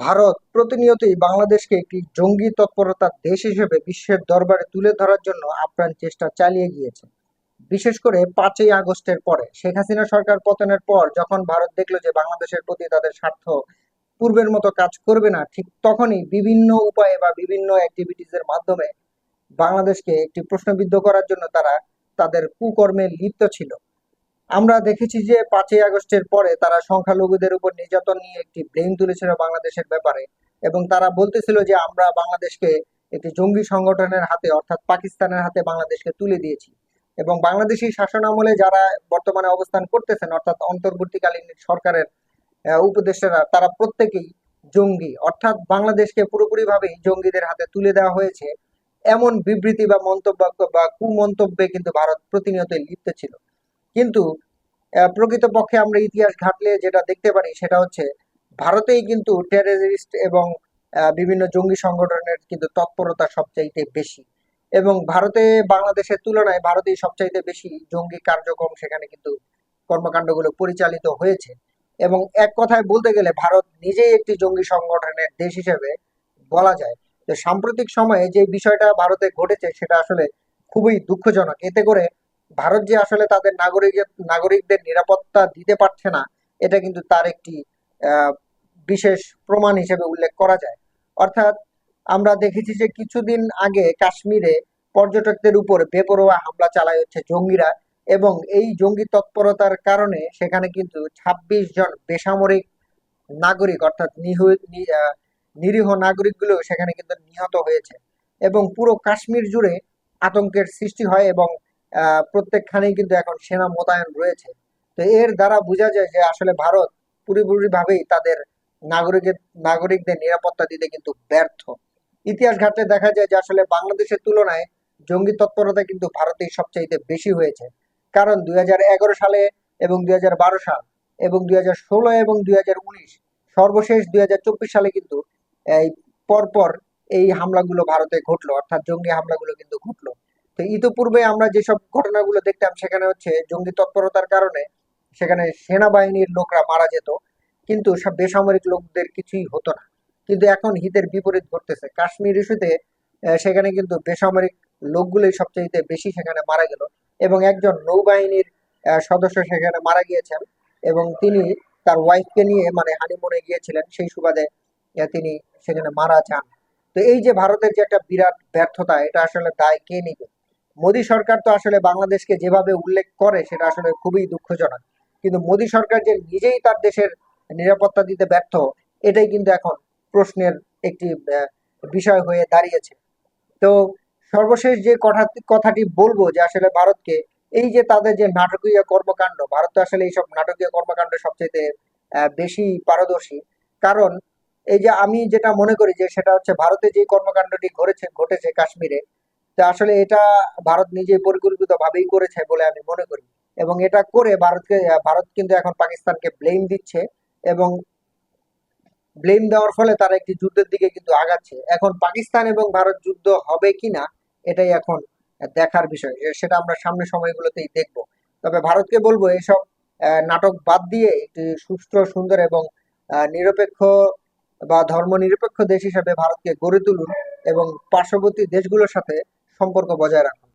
ভারত প্রতিনিয়তই বাংলাদেশকে একটি জঙ্গি তৎপরতার দেশ হিসেবে বিশ্বের দরবারে তুলে ধরার জন্য আপ্রাণ চেষ্টা চালিয়ে গিয়েছে। বিশেষ করে পাঁচই আগস্টের পরে শেখ হাসিনা সরকার পতনের পর যখন ভারত দেখল যে বাংলাদেশের প্রতি তাদের স্বার্থ পূর্বের মতো কাজ করবে না, ঠিক তখনই বিভিন্ন উপায়ে বা বিভিন্ন অ্যাক্টিভিটিস এর মাধ্যমে বাংলাদেশকে একটি প্রশ্নবিদ্ধ করার জন্য তারা তাদের কুকর্মে লিপ্ত ছিল। আমরা দেখেছি যে পাঁচই আগস্টের পরে তারা সংখ্যালঘুদের উপর নির্যাতন নিয়ে একটি ব্লেম তুলেছিল বাংলাদেশের ব্যাপারে এবং তারা বলতেছিল যে আমরা বাংলাদেশকে একটি জঙ্গি সংগঠনের হাতে অর্থাৎ পাকিস্তানের হাতে বাংলাদেশকে তুলে দিয়েছি। এবং বাংলাদেশি শাসন আমলে যারা বর্তমানে অবস্থান করতেছেন, অর্থাৎ অন্তর্বর্তীকালীন সরকারের উপদেষ্টারা, তারা প্রত্যেকেই জঙ্গি। অর্থাৎ বাংলাদেশকে পুরোপুরিভাবেই জঙ্গিদের হাতে তুলে দেওয়া হয়েছে। এমন বিবৃতি বা মন্তব্য বা কুমন্তব্যে কিন্তু ভারত প্রতিনিয়তই লিপ্ত ছিল। কিন্তু প্রকৃতপক্ষে আমরা ইতিহাস ঘাটলে যেটা দেখতে পারি সেটা হচ্ছে ভারতেই কিন্তু টেররিস্ট এবং বিভিন্ন জঙ্গি সংগঠনের কিন্তু তৎপরতা সবচাইতে বেশি। এবং ভারতে, বাংলাদেশের তুলনায় ভারতেই সবচাইতে বেশি জঙ্গি কার্যক্রম সেখানে কিন্তু কর্মকাণ্ডগুলো পরিচালিত হয়েছে। এবং এক কথায় বলতে গেলে ভারত নিজেই একটি জঙ্গি সংগঠনের দেশ হিসেবে বলা যায়। তো সাম্প্রতিক সময়ে যে বিষয়টা ভারতে ঘটেছে সেটা আসলে খুবই দুঃখজনক। এতে করে ভারত যে আসলে তাদের নাগরিক, নাগরিকদের নিরাপত্তা দিতে পারছে না, এটা কিন্তু তার একটি বিশেষ প্রমাণ হিসেবে উল্লেখ করা যায়। অর্থাৎ আমরা দেখেছি যে কিছুদিন আগে কাশ্মীরে পর্যটকদের উপর বেপরোয়া হামলা চালায় হচ্ছে জঙ্গিরা এবং এই জঙ্গি তৎপরতার কারণে সেখানে কিন্তু ছাব্বিশ জন বেসামরিক নাগরিক অর্থাৎ নিহ- নিরীহ নাগরিকগুলো সেখানে কিন্তু নিহত হয়েছে এবং পুরো কাশ্মীর জুড়ে আতঙ্কের সৃষ্টি হয় এবং প্রত্যেকখানেই কিন্তু এখন সেনা মোতায়েন রয়েছে। তো এর দ্বারা বোঝা যায় যে আসলে ভারত পুরোপুরিভাবেই তাদের নাগরিকের, নাগরিকদের নিরাপত্তা দিতে কিন্তু ব্যর্থ। ইতিহাস ঘাটলে দেখা যায় যে আসলে বাংলাদেশের তুলনায় জঙ্গি তৎপরতা কিন্তু ভারতেই সবচাইতে বেশি হয়েছে। কারণ দুই হাজার এগারো সালে এবং দুই হাজার বারো সাল এবং দুই হাজার ষোলো এবং দুই হাজার উনিশ সর্বশেষ দুই হাজার চব্বিশ সালে কিন্তু এই পরপর এই হামলাগুলো ভারতে ঘটলো, অর্থাৎ জঙ্গি হামলাগুলো কিন্তু ঘটলো। তো ইতোপূর্বে আমরা যেসব ঘটনাগুলো দেখতাম, সেখানে হচ্ছে জঙ্গি তৎপরতার কারণে সেখানে সেনাবাহিনীর লোকরা মারা যেত। কিন্তু সব বেসামরিক লোকদের কিছুই হতো না। কিন্তু এখন হিতের বিপরীত ঘটতেছে। কাশ্মীর ইস্যুতে সেখানে কিন্তু বেসামরিক লোকগুলোই সবচেয়ে বেশি সেখানে মারা গেল এবং একজন নৌবাহিনীর সদস্য সেখানে মারা গিয়েছেন এবং তিনি তার ওয়াইফকে নিয়ে মানে হানিমুনে গিয়েছিলেন। সেই সুবাদে তিনি সেখানে মারা যান। তো এই যে ভারতের যে একটা বিরাট ব্যর্থতা, এটা আসলে দায় কে নিবে? মোদী সরকার তো আসলে বাংলাদেশকে যেভাবে উল্লেখ করে, সেটা আসলে খুবই দুঃখজনক। কিন্তু মোদী সরকার যে নিজেই তার দেশের নিরাপত্তা দিতে ব্যর্থ, এটাই কিন্তু এখন প্রশ্নের একটি বিষয় হয়ে দাঁড়িয়েছে। তো সর্বশেষ যে কথা, কথাটি বলব যে আসলে ভারতকে, এই যে তাদের যে নাটকীয় কর্মকাণ্ড, ভারত আসলে এইসব নাটকীয় কর্মকাণ্ড সবচেয়ে বেশি পারদর্শী। কারণ এই যে আমি যেটা মনে করি যে সেটা হচ্ছে ভারতে যে কর্মকাণ্ডটি ঘটেছে ঘটেছে কাশ্মীরে তা আসলে এটা ভারত নিজে পরিকল্পিত ভাবেই করেছে বলে আমি মনে করি। এবং এটা করে ভারতকে, ভারত কিন্তু এখন পাকিস্তানকে ব্লেম দিচ্ছে এবং ব্লেম দেওয়ার ফলে তারা একটি যুদ্ধের দিকে কিন্তু আগাচ্ছে। এখন পাকিস্তান এবং ভারত যুদ্ধ হবে কিনা, এটাই এখন দেখার বিষয়। সেটা আমরা সামনের সময়গুলোতেই দেখব। তবে ভারতকে বলব, এসব নাটক বাদ দিয়ে একটি সুষ্ঠু সুন্দর এবং নিরপেক্ষ বা ধর্মনিরপেক্ষ দেশ হিসাবে ভারতকে গড়ে তুলুন এবং পার্শ্ববর্তী দেশগুলোর সাথে সম্পর্ক বজায় রাখুন